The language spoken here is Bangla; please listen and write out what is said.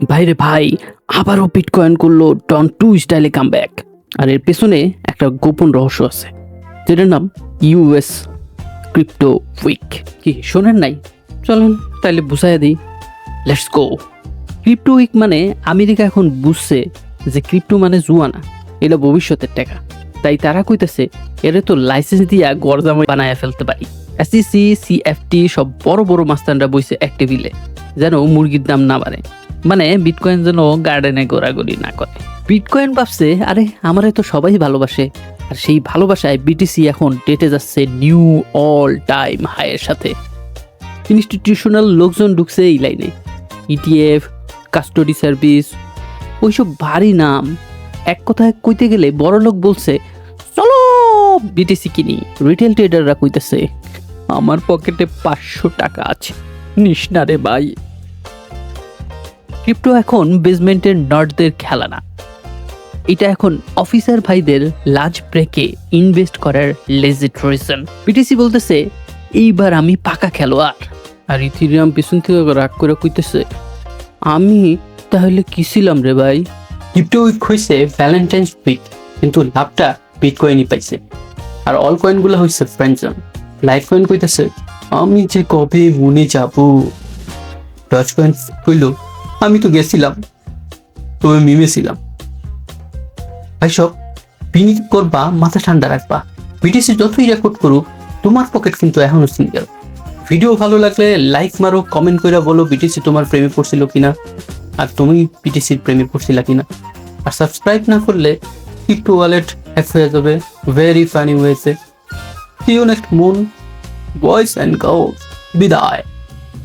ভাইরে ভাই, আবারও বিটকয়েন করল ডন টু স্টাইলে কাম ব্যাক আর এর পেছনে একটা গোপন রহস্য আছে, যেটার নাম ইউএস ক্রিপ্টো উইক কি, শোনেন নাই? চলেন তাইলে বুঝাই দিই। লেটস গো ক্রিপ্টো উইক মানে আমেরিকা এখন বুঝছে যে ক্রিপ্টো মানে জুয়ানা, এটা ভবিষ্যতের টাকা। তাই তারা কইতেছে, এরে তো লাইসেন্স দিয়া গরজামাই বানায় ফেলতে পারি। এসিসি সিএফটি সব বড় বড় মাস্তানরা বইছে এক টেবিলে যেন মুরগির দাম না বাড়ে। মানে বিটকয়েন যেন গার্ডেনে গোড়াগড়ি না করে। বিটকয়েন ভাবছে, আরে, আমারে তো সবাই ভালোবাসে। আর সেই ভালোবাসায় বিটিসি এখন ডেটে যাচ্ছে নিউ অল টাইম হাইয়ের সাথে। ইনস্টিটিউশনাল লোকজন ঢুকছে এই লাইনে ইটিএফ কাস্টডি সার্ভিস ওইসব ভারী নাম। এক কথায় কইতে গেলে বড় লোক বলছে, চলো বিটিসি কিনি। রিটেল ট্রেডাররা কইতেছে, আমার পকেটে পাঁচশো টাকা আছে। নিস না রে ভাই। ক্রিপ্টো এখন বেসমেন্টের নার্ডদের খেলা না এটা এখন অফিসার ভাইদের লাজ ব্রেকে ইনভেস্ট করার লেজিট রিজন বিটিসি বলতেছে, এইবার আমি পাকা খেলোয়াড়। আর ইথিরিয়াম পিছন থেকে রাগ করে কইতেছে, আমি তাহলে কি ছিলাম রে ভাই? ক্রিপ্টো উইক হয়েছে ভ্যালেন্টাইন্স উইক কিন্তু লাভটা বিটকয়েনই পাইছে। আর অল কয়েনগুলো হয়েছে ফ্রেন্ডজন লাইফ কয়েন কইতেছে, আমি যে কবে মনে যাব? ডচ কয়েন কইল আমি তো গেছিলাম। তবে মিমেছিলাম। ভাই সব বিনিয়োগ করবা, মাথা ঠান্ডা রাখবা। বিটিসি যতই রেকর্ড করুক, তোমার পকেট কিন্তু এখনও সিঙ্গেল ভিডিও ভালো লাগলে লাইক মারো কমেন্ট করে বলো বিটিসি তোমার প্রেমে পড়ছিল কিনা, আর তুমি বিটিসির প্রেমে পড়ছিলা কিনা। আর সাবস্ক্রাইব না করলে ক্রিপ্টো ওয়ালেট হ্যাক হয়ে যাবে ভেরি ফানি ওয়েতে CEO next moon boys and girls বিদায়।